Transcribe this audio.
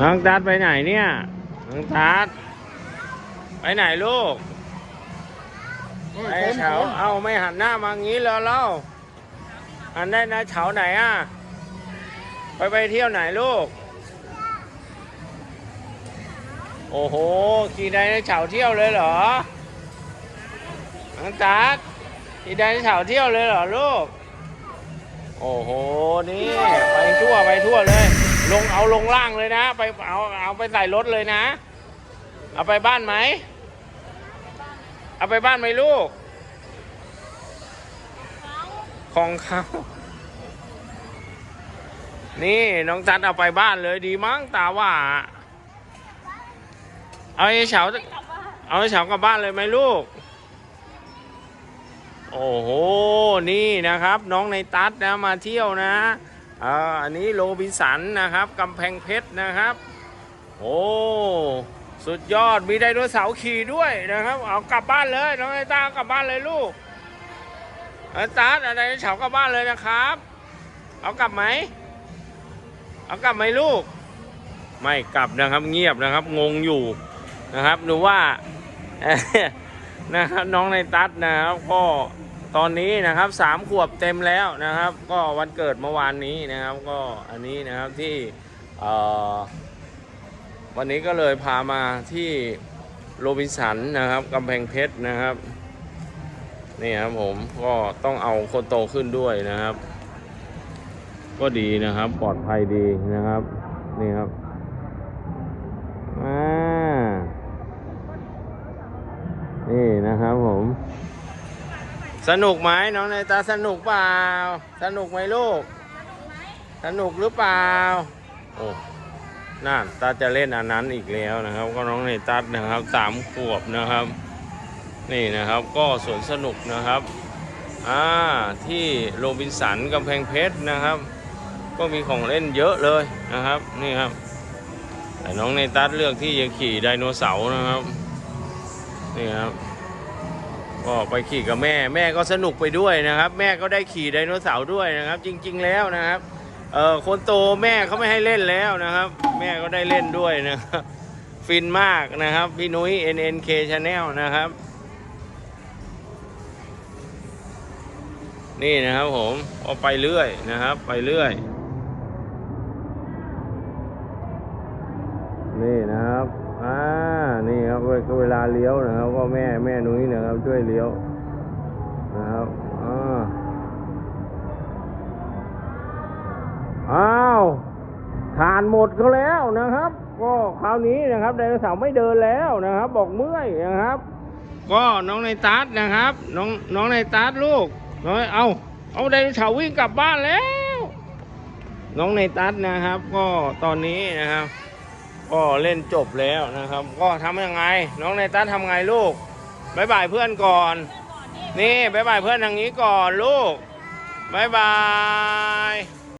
น้องตัดไปไหนเนี่ย น้องตัดไปไหนลูก ไอ้เฉาเอาไม่หันหน้ามางี้แล้วเล่าหันได้นะเฉาไหนอะ ไปไปเที่ยวไหนลูก โอ้โห ขี่ไดโนเฉาเที่ยวเลยเหรอ น้องตัดขี่ไดโนเฉาเที่ยวเลยเหรอลูก โอ้โห นี่ ไปทั่วไปทั่วเลย ลงเอาลงล่างเลยนะ ไปเอาเอาไปใส่รถเลยนะ เอาไปบ้านไหม เอาไปบ้านไหมลูก ของเขา นี่น้องจัดเอาไปบ้านเลยดีมั้งตาว่า เอาไอ้เฉาเอาไอ้เฉากลับบ้านเลยไหมลูก โอ้โห นี่นะครับ น้องในตัดนะมาเที่ยวนะ อ่าอันนี้โรบินสันนะครับกำแพงเพชรนะครับ โอ้สุดยอดมีไดโนเสาร์ขี่ด้วยนะครับ เอากลับบ้านเลยน้องไอตากลับบ้านเลยลูกไอตาอะไรเฉากลับบ้านเลยนะครับ เอากลับไหมเอากลับไหมลูก ไม่กลับนะครับเงียบนะครับงงอยู่นะครับหนูว่านะครับน้องในตัดนะครับก็ ตอนนี้นะครับสามขวบเต็มแล้วนะครับ ก็วันเกิดเมื่อวานนี้นะครับ ก็อันนี้นะครับที่วันนี้ก็เลยพามาที่โรบินสันนะครับกำแพงเพชรนะครับนี่ครับผมก็ต้องเอาคนโตขึ้นด้วยนะครับ ก็ดีนะครับปลอดภัยดีนะครับนี่ครับอ่านี่นะครับผม สนุกไหมน้องนายตาสนุกเปล่า สนุกไหมลูก สนุกหรือเปล่า โอ้น่าตาจะเล่นอันนั้นอีกแล้วนะครับ ก็น้องในตัดนะครับสามขวบนะครับ นี่นะครับก็สวนสนุกนะครับอ่าที่โรบินสันกำแพงเพชรนะครับ ก็มีของเล่นเยอะเลยนะครับ นี่ครับ แต่น้องในตัดเลือกที่จะขี่ไดโนเสาร์นะครับ นี่ครับ ก็ไปขี่กับแม่แม่ก็สนุกไปด้วยนะครับ แม่ก็ได้ขี่ไดโนเสาร์ด้วยนะครับ จริง ๆ แล้วนะครับเออคนโตแม่เขาไม่ให้เล่นแล้วนะครับ แม่ก็ได้เล่นด้วยนะครับฟินมากนะครับ พี่นุ้ย NNK Channel นะครับ นี่นะครับผมก็ไปเรื่อยนะครับ ไปเรื่อย นี่นะครับอ่า นี่ครับก็เวลาเลี้ยวนะครับ ก็แม่แม่นุ้ยนะครับ ช่วยเลี้ยวนะครับอ่าอ้าวทานหมดเขาแล้วนะครับ ก็คราวนี้นะครับไดโนเสาร์ไม่เดินแล้วนะครับ บอกเมื่อยนะครับ ก็น้องในตัดนะครับ น้องน้องในตัดลูกน้อยเอาเอาไดโนเสาร์วิ่งกลับบ้านแล้ว น้องในตัดนะครับ ก็ตอนนี้นะครับ ก็เล่นจบแล้วนะครับ ก็ทำยังไง น้องในตัดทำไงลูกบายบายเพื่อนก่อน นี่บายบายเพื่อนทางนี้ก่อนลูกบายบาย